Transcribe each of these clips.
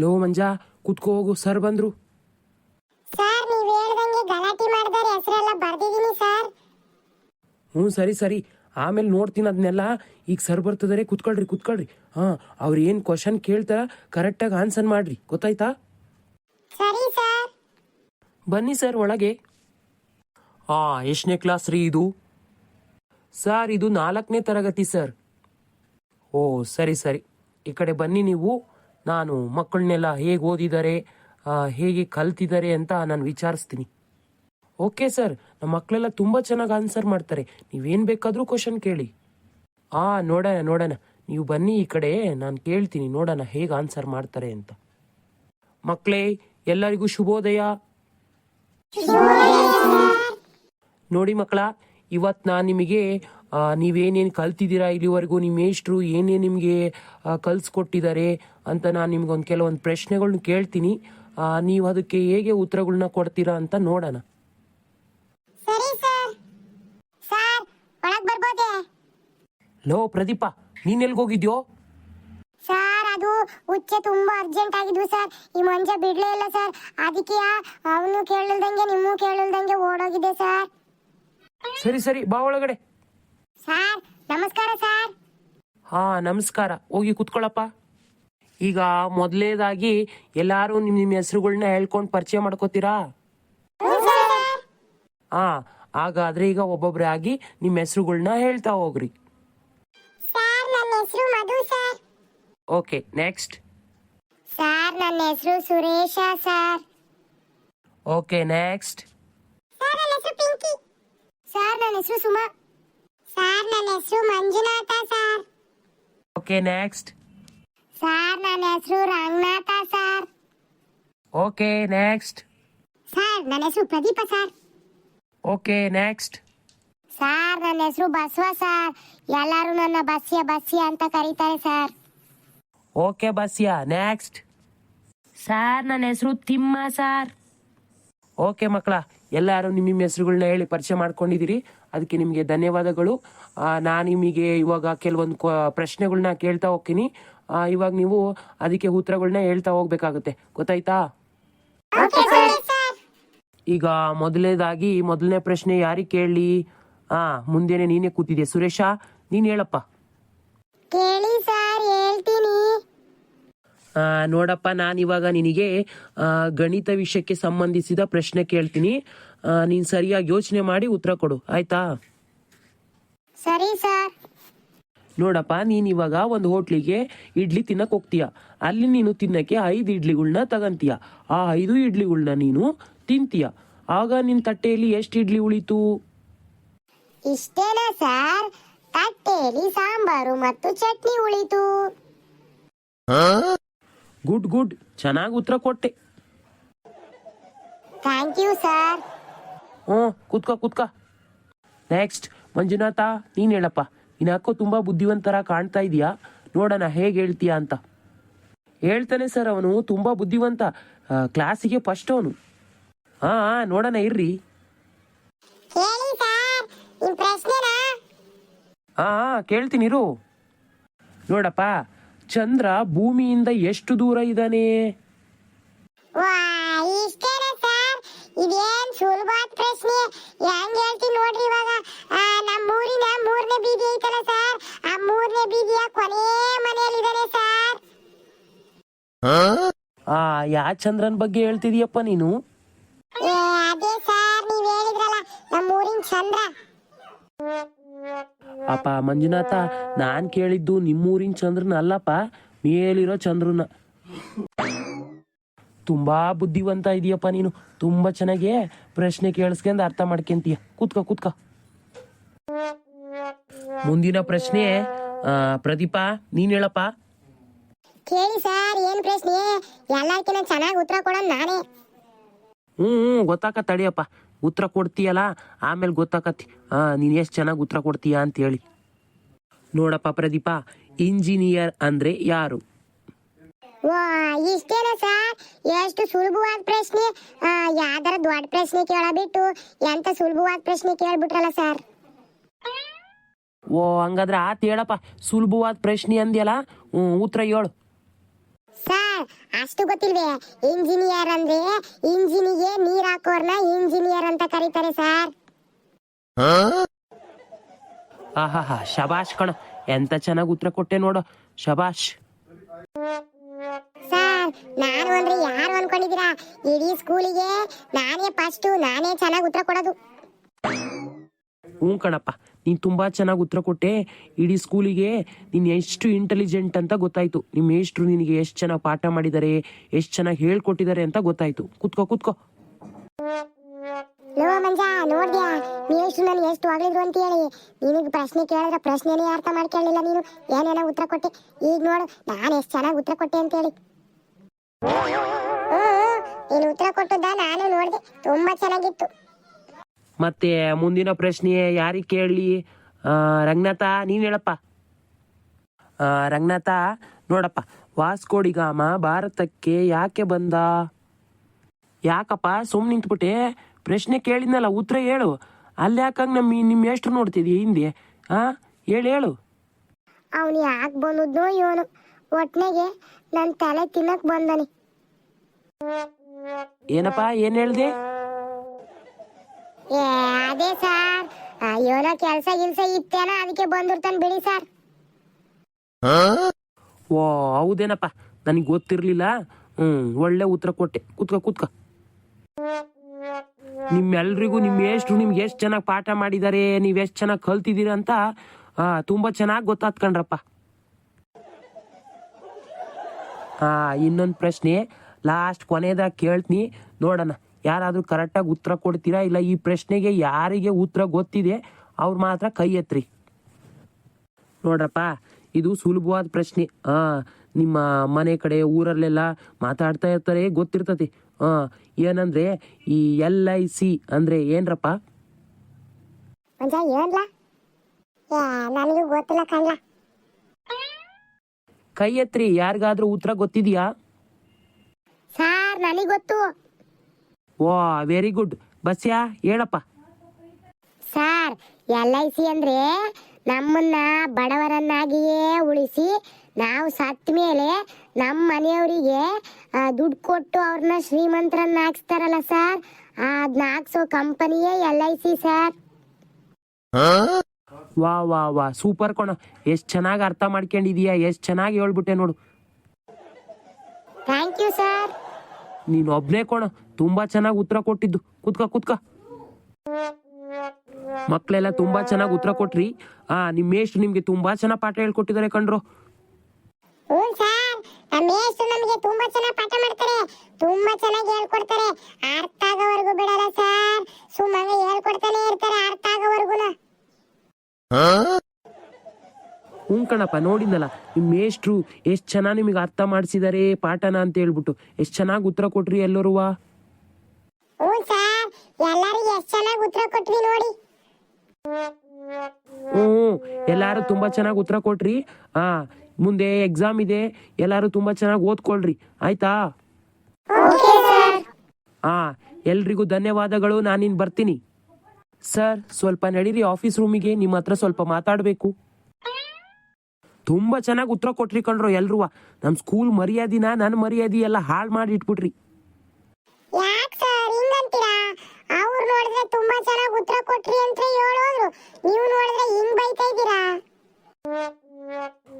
Low ಮಂಜ ಕುತ್ಕೋ ಹೋಗು sir ಬಂದ್ರು. ಸರ್ ನೀವ್ ಹೇಳ್ದಂಗೆ ಗಲಾಟೆ ಮಾಡಿದಾರೆ ಹೆಸರೆಲ್ಲ ಬರ್ದಿದೀನಿ ಸರ್. ಹ್ಞೂ ಸರಿ ಸರಿ. ಆಮೇಲೆ ನೋಡ್ತೀನಿ ಅದನ್ನೆಲ್ಲ ಈಗ ಸರ್ ಬರ್ತದಾರೆ ಕುತ್ಕೊಳ್ರಿ ಕುತ್ಕೊಳ್ರಿ. ಹಾಂ ಅವ್ರು ಏನು ಕ್ವಶನ್ ಕೇಳ್ತಾರ ಕರೆಕ್ಟಾಗಿ ಆನ್ಸರ್ ಮಾಡ್ರಿ. ಗೊತ್ತಾಯ್ತಾ? ಸರಿ ಸರ್. ಬನ್ನಿ ಸರ್ ಒಳಗೆ. ಆ ಎಷ್ಟನೇ ಕ್ಲಾಸ್ ರೀ ಇದು? ಸರ್ ಇದು ನಾಲ್ಕನೇ ತರಗತಿ ಸರ್. ಓ ಸರಿ ಸರಿ. ಈ ಕಡೆ ಬನ್ನಿ ನೀವು. ನಾನು ಮಕ್ಕಳನ್ನೆಲ್ಲ ಹೇಗೆ ಓದಿದ್ದಾರೆ ಹೇಗೆ ಕಲ್ತಿದ್ದಾರೆ ಅಂತ ನಾನು ವಿಚಾರಿಸ್ತೀನಿ. ಓಕೆ ಸರ್ ನಮ್ಮ ಮಕ್ಕಳೆಲ್ಲ ತುಂಬ ಚೆನ್ನಾಗಿ ಆನ್ಸರ್ ಮಾಡ್ತಾರೆ. ನೀವೇನು ಬೇಕಾದರೂ ಕ್ವಶನ್ ಕೇಳಿ. ಆ ನೋಡೋಣ ನೋಡೋಣ. ನೀವು ಬನ್ನಿ ಈ ಕಡೆ ನಾನು ಕೇಳ್ತೀನಿ ನೋಡೋಣ ಹೇಗೆ ಆನ್ಸರ್ ಮಾಡ್ತಾರೆ ಅಂತ. ಮಕ್ಕಳೇ ಎಲ್ಲರಿಗೂ ಶುಭೋದಯ. ನೋಡಿ ಮಕ್ಕಳ ಇವತ್ತು ನಾನು ನಿಮಗೆ ನೀವೇನೇನು ಕಲ್ತಿದ್ದೀರಾ ಇಲ್ಲಿವರೆಗೂ? ನಿಮ್ಮ ಮೇಷ್ಟ್ರು ಏನೇನು ನಿಮಗೆ ಕಲ್ಸ್ಕೊಟ್ಟಿದ್ದಾರೆ ಅಂತ ನಾನು ನಿಮ್ಗೊಂದು ಕೆಲವೊಂದು ಪ್ರಶ್ನೆಗಳನ್ನ ಕೇಳ್ತೀನಿ. ನೀವು ಅದಕ್ಕೆ ಹೇಗೆ ಉತ್ತರಗಳನ್ನ ಕೊಡ್ತೀರಾ ಅಂತ ನೋಡೋಣ. ಸರಿ ಸರ್. ಸರ್ ಒಳಗ್ ಬರ್ಬೋದೆ? ಲೋ ಪ್ರದೀಪ ನೀನ್ ಹೋಗಿದ್ಯೋ? ಸರ್ ಅದು ಉಚ್ಚೆ ತುಂಬಾ ಅರ್ಜೆಂಟ್ ಆಗಿದ್ವು ಸರ್. ಈ ಮಂಜ ಬಿಡ್ಲೇ ಇಲ್ಲ ಸರ್. ಅದಕ್ಕೆ ಅವನು ಕೇಳಲ್ದಂಗೆ ನಿಮ್ಮೂ ಕೇಳಲ್ದಂಗೆ ಓಡೋಗಿದೆ ಸರ್. ಸರಿ ಸರಿ ಬಾ ಒಳಗಡೆ. ಸರ್ ನಮಸ್ಕಾರ ಸರ್. ಹಾ ನಮಸ್ಕಾರ. ಹೋಗಿ ಕುತ್ಕೊಳ್ಳಪ್ಪ ಈಗ ಮೊದಲೇದಾಗಿ ಎಲ್ಲಾರು ನಿಮ್ಮ ನಿಮ್ಮ ಹೆಸರುಗಳನ್ನ ಹೇಳ್ಕೊಂಡು ಪರಿಚಯ ಮಾಡ್ಕೋತೀರಾ? ಹಾ ಹಾಗಾದ್ರೆ ಈಗ ಒಬ್ಬೊಬ್ರೆ ಆಗಿ ನಿಮ್ಮ ಹೆಸರುಗಳನ್ನ ಹೇಳ್ತಾ ಹೋಗ್ರಿ. ಸರ್ ನನ್ನ ಹೆಸರು Madhu sir. Okay next. Sir ನನ್ನ ಹೆಸರು Suresh sir. Okay next. Sir ನನ್ನ ಹೆಸರು ಪಿಂಕಿ. ಸರ್ ನನ್ನ ಹೆಸರು ಸುಮಾ. ಹೆಸರು Manjunatha sir. Okay next sir ನನ್ನ ಹೆಸರು Ranganatha sir. Okay next sir ನನ್ನ ಹೆಸರು Pradeep sir. Okay next sir ನನ್ನ ಹೆಸರು ಬಸವ ಸರ್. ಎಲ್ಲರೂ ನನ್ನ ಬಸ್ಯ ಬಸ್ಯ ಅಂತ ಕರೀತಾರೆ sir. Okay Basya next sir ನನ್ನ ಹೆಸರು ತಿಮ್ಮ ಸರ್. ಓಕೆ ಮಕ್ಕಳ ಎಲ್ಲರೂ ನಿಮ್ಮ ನಿಮ್ಮ ಹೆಸರುಗಳನ್ನ ಹೇಳಿ ಪರಿಚಯ ಮಾಡ್ಕೊಂಡಿದ್ದೀರಿ. ಅದಕ್ಕೆ ನಿಮಗೆ ಧನ್ಯವಾದಗಳು. ನಾನು ನಿಮಗೆ ಇವಾಗ ಕೆಲವೊಂದು ಪ್ರಶ್ನೆಗಳನ್ನ ಕೇಳ್ತಾ ಹೋಗ್ತೀನಿ. ಇವಾಗ ನೀವು ಅದಕ್ಕೆ ಉತ್ತರಗಳನ್ನ ಹೇಳ್ತಾ ಹೋಗ್ಬೇಕಾಗುತ್ತೆ. ಗೊತ್ತಾಯ್ತಾ? ಈಗ ಮೊದಲನೇದಾಗಿ ಮೊದಲನೇ ಪ್ರಶ್ನೆ ಯಾರಿಗೆ ಕೇಳಲಿ? ಹಾ ಮುಂದೆನೆ ನೀನೇ ಕೂತಿದ್ಯಾ? ಸುರೇಶ ನೀನು ಹೇಳಪ್ಪ. ಕೇಳಿ ಸರ್ ಹೇಳ್ತೀನಿ. ನೋಡಪ್ಪ ನಾನು ಇವಾಗ ನಿನಗೆ ಗಣಿತ ವಿಷಯಕ್ಕೆ ಸಂಬಂಧಿಸಿದ ಪ್ರಶ್ನೆ ಕೇಳ್ತೀನಿ. ನೀನು ಸರಿಯಾಗಿ ಯೋಚನೆ ಮಾಡಿ ಉತ್ತರ ಕೊಡು. ಆಯ್ತಾ? ಸರಿ ಸರ್. ನೋಡಪ್ಪ ನೀನು ಇವಾಗ ಒಂದು ಹೋಟ್ಲಿಗೆ ಇಡ್ಲಿ ತಿನ್ನಕ್ಕೆ ಹೋಗ್ತೀಯ. ಅಲ್ಲಿ ನೀನು ತಿನ್ನಕ್ಕೆ ಐದು ಇಡ್ಲಿಗಳನ್ನ ತಗಂತೀಯ. ಆ ಐದು ಇಡ್ಲಿಗಳನ್ನ ನೀನು ತಿಂತೀಯ. ಆಗ ನಿನ್ ತಟ್ಟೆಯಲ್ಲಿ ಎಷ್ಟು ಇಡ್ಲಿ ಉಳಿತು? ಇಷ್ಟೇನಾ ಸರ್? ತಟ್ಟೆಯಲ್ಲಿ ಸಾಂಬಾರು ಮತ್ತು ಚಟ್ನಿ ಉಳಿತು. ಗುಡ್ ಗುಡ್ ಚೆನ್ನಾಗಿ ಉತ್ತರ ಕೊಟ್ಟೆ. ಥ್ಯಾಂಕ್ ಯು ಸರ್ ಹ್ಞೂ ಕುತ್ಕ ಕುತ್ಕ. ನೆಕ್ಸ್ಟ್ ಮಂಜುನಾಥ ನೀನ್ ಹೇಳಪ್ಪ. ನೀನ್ ಯಾಕೋ ತುಂಬಾ ಬುದ್ಧಿವಂತರ ಕಾಣ್ತಾ ಇದೀಯಾ? ನೋಡೋಣ ಹೇಗೆ ಹೇಳ್ತೀಯಾ ಅಂತ. ಹೇಳ್ತಾನೆ ಸರ್ ಅವನು ತುಂಬಾ ಬುದ್ಧಿವಂತ. ಕ್ಲಾಸಿಗೆ ಫಸ್ಟ್ ಅವನು. ಹಾ ಹಾ, ನೋಡೋಣ ಇರ್ರಿ. ಹೇಳಿ ಸರ್ ನಿಮ್ಮ ಪ್ರಶ್ನೆನಾ? ಹಾ ಹಾ, ಕೇಳ್ತೀನಿ ಇರು. ನೋಡಪ್ಪ. ಚಂದ್ರ ಭೂಮಿಯಿಂದ ಎಷ್ಟು ದೂರ ಇದ್ದಾನೆ? ಇದೇನ್ ಸುಲಭವಾದ ಪ್ರಶ್ನೆ. ಹೆಂಗ್ ಹೇಳ್ತೀನಿ ನೋಡ್ರಿ ಇವಾಗ. ಆ, ನಮ್ಮ ಊರಿನ ಮೂರನೇ ಬೀದಿ ಐತಲ್ಲ ಸರ್? ಆ ಮೂರನೇ ಬೀದಿಯ ಕೊನೆ ಮನೆಯಲ್ಲಿದ್ದಾನೆ ಸರ್. ಆ ಯಾ ಚಂದ್ರನ್ ಬಗ್ಗೆ ಹೇಳ್ತಿದೀಯಪ್ಪ ನೀನು? ಅಪ್ಪ ಮಂಜುನಾಥ ನಾನ್ ಕೇಳಿದ್ದು ನಿಮ್ಮೂರಿನ ಚಂದ್ರನ ಅಲ್ಲಪ್ಪ ಮೇಲಿರೋ ಚಂದ್ರನ. ತುಂಬಾ ಬುದ್ಧಿವಂತ ಇದೀಯಪ್ಪ ನೀನು. ತುಂಬಾ ಚೆನ್ನಾಗಿ ಪ್ರಶ್ನೆ ಕೇಳಿಸ್ಕೊಂಡ್ ಅರ್ಥ ಮಾಡ್ಕೊಂತೀಯ. ಕೂತ್ಕ ಕೂತ್ಕೋ. ಮುಂದಿನ ಪ್ರಶ್ನೆ ಪ್ರದೀಪ ನೀನ್ ಹೇಳಪ್ಪ. ಕೇಳಿ ಸರ್ ಏನ್ ಪ್ರಶ್ನೆ? ಎಲ್ಲಾರ್ಕಿನ ಚೆನ್ನಾಗಿ ಉತ್ತರ ಕೊಡೋದು ನಾನೇ. ಹ್ಮ್ ಹ್ಮ್ ಗೊತ್ತಾಕ ತಡಿಯಪ್ಪ. ಉತ್ತರ ಕೊಡ್ತೀಯಲ್ಲ? ಆಮೇಲೆ ಗೊತ್ತಾಕತಿ. ಹಾ ನೀನ್ ಎಷ್ಟು ಚೆನ್ನಾಗಿ ಉತ್ತರ ಕೊಡ್ತೀಯ ಅಂತ ಹೇಳಿ ನೋಡಪ್ಪ ಪ್ರದೀಪ ಇಂಜಿನಿಯರ್ ಅಂದ್ರೆ ಯಾರು? ಇಷ್ಟೇನ ಸರ್? ಎಷ್ಟು ಸುಲಭವಾದ ಪ್ರಶ್ನೆ. ಯಾವ್ದಾರ ದೊಡ್ಡ ಪ್ರಶ್ನೆ ಕೇಳಬಿಟ್ಟು ಎಂತ ಸುಲಭವಾದ ಪ್ರಶ್ನೆ ಕೇಳ್ಬಿಟ್ರಲ್ಲ ಸರ್? ಓ ಹಂಗಾದ್ರೆ ಆತ್ ಹೇಳಪ್ಪ. ಸುಲಭವಾದ ಪ್ರಶ್ನೆ ಅಂದ್ಯಲ್ಲ? ಉತ್ತರ ಹೇಳು. ಸರ್ ಅಷ್ಟು ಗೊತ್ತಿಲ್ವೇ? ಇಂಜಿನಿಯರ್ ಅಂದ್ರೆ ಇಂಜಿನಿಗೆ ನೀರ್ ಹಾಕೋರ್ನ ಇಂಜಿನಿಯರ್ ಅಂತ ಕರೀತಾರೆ ಸರ್ ಆಹಾ ಶಬಾಷ್ ಕಣ ಎಂತ ಚೆನ್ನಾಗಿ ಉತ್ತರ ಕೊಟ್ಟೆ ನೋಡು ಶಬಾಷ್. ಸರ್ ನಾನು ಅಂದ್ರೆ ಯಾರು ಅನ್ಕೊಂಡಿದ್ದೀರಾ? ಇಡೀ ಸ್ಕೂಲಿಗೆ ನಾನೇ ಫಸ್ಟ್ ನಾನೇ ಚೆನ್ನಾಗಿ ಉತ್ತರ ಕೊಡೋದು. ಹ್ಞೂ ಕಣಪ್ಪ, ನೀನು ತುಂಬ ಚೆನ್ನಾಗಿ ಉತ್ತರ ಕೊಟ್ಟೆ. ಇಡೀ ಸ್ಕೂಲಿಗೆ ನೀನು ಎಷ್ಟು ಇಂಟೆಲಿಜೆಂಟ್ ಅಂತ ಗೊತ್ತಾಯ್ತು. ನಿಮ್ಮ ಮೇಷ್ಟ್ರು ನಿನಗೆ ಎಷ್ಟು ಚೆನ್ನಾಗಿ ಪಾಠ ಮಾಡಿದ್ದಾರೆ ಎಷ್ಟು ಚೆನ್ನಾಗಿ ಹೇಳ್ಕೊಟ್ಟಿದ್ದಾರೆ ಅಂತ ಗೊತ್ತಾಯ್ತು. ಕುತ್ಕೋ ಕುತ್ಕೋ. ಲೋ ಮಂಜ, ನೋಡ್ದ್ಯಾ? ಎಷ್ಟು ನಾನು ಎಷ್ಟು ಹೊಗಳಿದ್ರು ಅಂತ ಹೇಳಿ. ನಿನಗೆ ಪ್ರಶ್ನೆ ಕೇಳಿದ್ರೆ ಪ್ರಶ್ನೆನೇ ಅರ್ಥ ಮಾಡ್ಕೊಳ್ಳಿಲ್ಲ ನೀನು. ಏನೇನೋ ಉತ್ತರ ಕೊಟ್ಟೆ. ಈಗ ನೋಡು, ನಾನು ಎಷ್ಟು ಚೆನ್ನಾಗಿ ಉತ್ತರ ಕೊಟ್ಟೆ ಅಂತ ಹೇಳಿ. ನೀನು ಉತ್ತರ ಕೊಟ್ಟದ್ದ ನಾನು ನೋಡಿದೆ. ತುಂಬಾ ಚೆನ್ನಾಗಿತ್ತು. ಮತ್ತೆ ಮುಂದಿನ ಪ್ರಶ್ನೆ ಯಾರಿಗೆ ಕೇಳಲಿ ರಂಗನಾಥ ನೀನು ಹೇಳಪ್ಪ. ರಂಗನಾಥ ನೋಡಪ್ಪ. ವಾಸ್ಕೋಡಿಗಾಮ ಭಾರತಕ್ಕೆ ಯಾಕೆ ಬಂದ? ಯಾಕಪ್ಪ ಸುಮ್ ನಿಂತ್ಬಿಟ್ಟೆ. ಪ್ರಶ್ನೆ ಕೇಳಿದ್ನಲ್ಲ ಉತ್ತರ ಹೇಳು. ಅಲ್ಲಿ ಯಾಕಂಗ್ ನಮ್ಮ ನಿಮ್ಮ ಎಷ್ಟು ನೋಡ್ತಿದ್ವಿ ಹಿಂದೆ? ಹಾ ಹೇಳು ಹೇಳು. ಅವನು ಯಾಕೆ ಬಂದದ್ನೋ ಇವನು ಒಟ್ನೆಗೆ ನನ್ನ ತಲೆ ತಿನ್ನಕ್ ಬಂದನಿ. ಏನಪ್ಪ ಏನು ಹೇಳ್ದೆ? ಏ, ಅದೇ ಸರ್. ಏನೋ ಕೆಲಸ ಗಿಲ್ಸ ಇತ್ತೇನ ಅದಕ್ಕೆ ಬಂದಿರ್ತಾನೆ ಬಿಡಿ ಸರ್. ಓ, ಹೌದೇನಪ್ಪ. ನನಗೆ ಗೊತ್ತಿರಲಿಲ್ಲ. ಹ್ಮ್, ಒಳ್ಳೆ ಉತ್ತರ ಕೊಟ್ಟೆ. ಕುತ್ಕ ಕುತ್ಕ. ನಿಮ್ಮೆಲ್ರಿಗೂ ನಿಮ್ಮ ಎಷ್ಟು ನಿಮ್ಗೆ ಎಷ್ಟು ಚೆನ್ನಾಗಿ ಪಾಠ ಮಾಡಿದ್ದಾರೆ ನೀವು ಎಷ್ಟು ಚೆನ್ನಾಗಿ ಕಲ್ತಿದ್ದೀರ ಅಂತ ತುಂಬಾ ಚೆನ್ನಾಗಿ ಗೊತ್ತಾತ್ ಕಣ್ರಪ್ಪ. ಆ, ಇನ್ನೊಂದು ಪ್ರಶ್ನೆ, ಲಾಸ್ಟ್ ಕೊನೆದಾಗ ಕೇಳ್ತೀನಿ, ನೋಡೋಣ. ಯಾರಾದರೂ ಕರೆಕ್ಟಾಗಿ ಉತ್ತರ ಕೊಡ್ತೀರಾ? ಇಲ್ಲ ಈ ಪ್ರಶ್ನೆಗೆ ಯಾರಿಗೆ ಉತ್ತರ ಗೊತ್ತಿದೆ ಅವ್ರು ಮಾತ್ರ ಕೈ ಎತ್ರಿ. ನೋಡ್ರಪ್ಪ ಇದು ಸುಲಭವಾದ ಪ್ರಶ್ನೆ. ಆ ನಿಮ್ಮ ಮನೆ ಕಡೆ ಊರಲ್ಲೆಲ್ಲ ಮಾತಾಡ್ತಾ ಇರ್ತಾರೆ ಗೊತ್ತಿರ್ತತಿ ಆ ಏನಂದ್ರೆ ಈ ಎಲ್ ಐ ಸಿ ಅಂದ್ರೆ ಏನ್ರಪ್ಪ? ಕೈ ಎತ್ರಿ ಯಾರಿಗಾದ್ರೂ ಉತ್ತರ ಗೊತ್ತಿದ್ಯಾ? ಸರ್ ನನಗೆ ಗೊತ್ತು. ವಾ ವೆರಿ ಗುಡ್ ಬಸ್ಯಾ ಹೇಳಪ್ಪ. ಸರ್ ಎಲ್ ಐ ಸಿ ಅಂದ್ರೆ ನಮ್ಮನ್ನ ಬಡವರನ್ನಾಗಿಯೇ ಉಳಿಸಿ ನಾವು ಸತ್ತ ಮೇಲೆ ನಮ್ಮ ಮನೆಯವರಿಗೆ ದುಡ್ಡು ಕೊಟ್ಟು ಅವ್ರನ್ನ ಶ್ರೀಮಂತರನ್ನ ಹಾಕ್ಸ್ತಾರಲ್ಲ ಸರ್? ಅದನ್ನ ಹಾಕ್ಸೋ ಕಂಪನಿಯೇ ಎಲ್ ಐ ಸಿ ಸರ್. ವಾ ವಾ ವಾ ಸೂಪರ್ ಕಣ. ಎಷ್ಟು ಚೆನ್ನಾಗಿ ಅರ್ಥ ಮಾಡ್ಕೊಂಡಿದೀಯಾ? ಎಷ್ಟು ಚೆನ್ನಾಗಿ ಹೇಳ್ಬಿಟ್ಟೆ ನೋಡು. Thank you sir. ನೀನು ಒಬ್ಬನೇ ಕಣ. ತುಂಬಾ ಚೆನ್ನಾಗಿ ಉತ್ತರ ಕೊಟ್ಟಿದ್ದು. ಕುತ್ಕ ಕುತ್ಕ. ಮಕ್ಕಳೆಲ್ಲ ತುಂಬಾ ಚೆನ್ನಾಗಿ ಉತ್ತರ ಕೊಟ್ರಿ. ಆ ನಿಮ್ ಮೇಷ್ಟ್ರು ನಿಮ್ಗೆ ತುಂಬಾ ಚೆನ್ನಾಗಿ ಪಾಠ ಹೇಳ್ಕೊಟ್ಟಿದ್ದಾರೆ ಕಣ್ರು. ಹ್ಞೂ ಸರ್. ನಮ್ಮ ಮೇಷ್ಟ್ರು ನಮಗೆ ತುಂಬಾ ಚೆನ್ನಾಗಿ ಪಾಠ ಮಾಡ್ತಾರೆ. ತುಂಬಾ ಚೆನ್ನಾಗಿ ಹೇಳ್ಕೊಡ್ತಾರೆ. ಅರ್ಥ ಆಗೋವರೆಗೂ ಬಿಡಲ್ಲ ಸರ್. ಸುಮ್ಮನೆ ಹೇಳ್ಕೊಡ್ತಾನೆ ಇರ್ತಾರೆ ಅರ್ಥ ಆಗೋವರೆಗೂ. ಹ್ಞೂ ಕಣಪ್ಪ ನೋಡಿದ್ನಲ್ಲ? ನಿಮ್ಮ ಮೇಷ್ಟ್ರು ಎಷ್ಟು ಚೆನ್ನಾಗಿ ನಿಮಗೆ ಅರ್ಥ ಮಾಡಿಸಿದ್ದಾರೆ ಪಾಠನ ಅಂತ ಹೇಳ್ಬಿಟ್ಟು. ಎಷ್ಟು ಚೆನ್ನಾಗಿ ಉತ್ತರ ಕೊಟ್ರಿ ಎಲ್ಲರೂ ಹ್ಞೂ ಸರ್ ಎಲ್ಲರಿಗೂ ಎಷ್ಟು ಚೆನ್ನಾಗಿ ಉತ್ತರ ಕೊಟ್ವಿ ನೋಡಿ. ಹ್ಮ್ ಎಲ್ಲಾರು ತುಂಬಾ ಚೆನ್ನಾಗಿ ಉತ್ತರ ಕೊಟ್ರಿ. ಹಾ ಮುಂದೆ ಎಕ್ಸಾಮ್ ಇದೆ ಎಲ್ಲಾರು ತುಂಬಾ ಚೆನ್ನಾಗಿ ಓದ್ಕೊಳ್ರಿ. ಆಯ್ತಾ? ಹಾ ಎಲ್ರಿಗೂ ಧನ್ಯವಾದಗಳು ನಾನಿನ್ ಬರ್ತೀನಿ. ಸರ್ ಸ್ವಲ್ಪ ನಡೀರಿ ಆಫೀಸ್ ರೂಮಿಗೆ ನಿಮ್ಮ ಹತ್ರ ಸ್ವಲ್ಪ ಮಾತಾಡಬೇಕು. ತುಂಬಾ ಚೆನ್ನಾಗಿ ಉತ್ತರ ಕೊಟ್ರಿ ಕಣ್ರು ಎಲ್ಲರೂ ನಮ್ಮ ಸ್ಕೂಲ್ ಮರ್ಯಾದಿನ ನನ್ನ ಮರ್ಯಾದಿ ಎಲ್ಲ ಹಾಳು ಮಾಡಿ ಇಟ್ಬಿಟ್ರಿ ಯಾಕೆ ಸರ್ ಹಿಂಗಂತೀರಾ ಅವ್ರು ನೋಡಿದ್ರೆ ತುಂಬಾ ಚೆನ್ನಾಗಿ ಉತ್ತರ ಕೊಟ್ರಿ ಅಂತ ಹೇಳೋದ್ರು. ನೀವು ನೋಡಿದ್ರೆ ಹಿಂಗ್ ಬೈತಾ ಇದ್ದೀರಾ?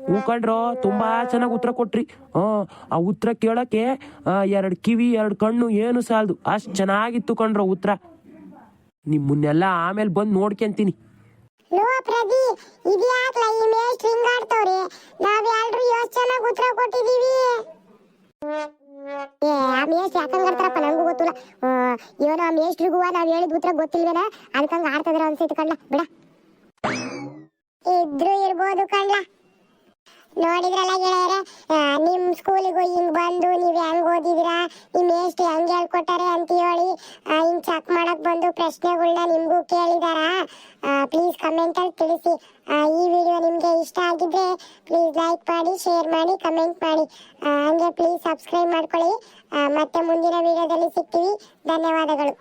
ಹ್ಞೂ ತುಂಬಾ ಚೆನ್ನಾಗಿ ಉತ್ತರ ಕೊಟ್ರಿ. ಹಾ ಆ ಉತ್ತರ ಕೇಳಕ್ಕೆ ಎರಡು ಕಿವಿ ಎರಡು ಕಣ್ಣು ಏನು ಸಾಲದು. ಅಷ್ಟು ಚೆನ್ನಾಗಿತ್ತು ಕಣ್ರೋ ಉತ್ತರ. ನಿಮ್ಮನ್ನೆಲ್ಲ ಆಮೇಲೆ ಬಂದು ನೋಡ್ಕೊಂತೀನಿ ಲೋ ಪ್ರದಿ ಇದ್ಯಾಕ್ಲ ಈ ಮೇಸ್ಟ್ ಹಿಂಗಾಡ್ತವ್ರಿ ನಾವ್ ಎಲ್ರು ಯೋಚನೆ ಚೆನ್ನಾಗಿ ಉತ್ತರ ಕೊಟ್ಟಿದೀವಿ ಏ ಆ ಮೇಸ್ಟ್ ಯಾಕಂಗಾಡ್ತಾರಪ್ಪ ನಂಗೂ ಗೊತ್ತಿಲ್ಲ ಆ, ಏನೋ ಆ ಮೇಷ್ಟ್ರಿಗೂ ನಾವ್ ಹೇಳಿದ ಉತ್ತರ ಗೊತ್ತಿಲ್ವೇನ? ಅದಕ್ಕಂಗ ಆಡ್ತದ್ರ ಅನ್ಸೈತೆ ಕಣ್ಲ ಬಿಡ. ಇದ್ರು ಇರ್ಬೋದು ಕಣ್ಲ ನೋಡಿದ್ರಲ್ಲ ಗೆಳೆಯರೆ ನಿಮ್ಮ ನಿಮ್ ಸ್ಕೂಲಿಗೂ ಹಿಂಗ್ ಬಂದು ನೀವು ಹೆಂಗ್ ಓದಿದಿರಾ? ನಿಮ್ ಎಷ್ಟು ಹೆಂಗ್ ಹೇಳ್ಕೊಟ್ಟಾರೆ ಅಂತ ಹೇಳಿ ಹಿಂಗ್ ಚೆಕ್ ಮಾಡಕ್ ಬಂದು ಪ್ರಶ್ನೆಗಳನ್ನ ನಿಮ್ಗೂ ಕೇಳಿದಾರ? ಪ್ಲೀಸ್ ಕಮೆಂಟ್ ಅಲ್ಲಿ ತಿಳಿಸಿ. ಈ ವಿಡಿಯೋ ನಿಮ್ಗೆ ಇಷ್ಟ ಆಗಿದ್ರೆ ಪ್ಲೀಸ್ ಲೈಕ್ ಮಾಡಿ ಶೇರ್ ಮಾಡಿ ಕಮೆಂಟ್ ಮಾಡಿ. ಹಂಗೆ ಪ್ಲೀಸ್ ಸಬ್ಸ್ಕ್ರೈಬ್ ಮಾಡ್ಕೊಳ್ಳಿ. ಮತ್ತೆ ಮುಂದಿನ ವಿಡಿಯೋದಲ್ಲಿ ಸಿಗ್ತೀವಿ. ಧನ್ಯವಾದಗಳು.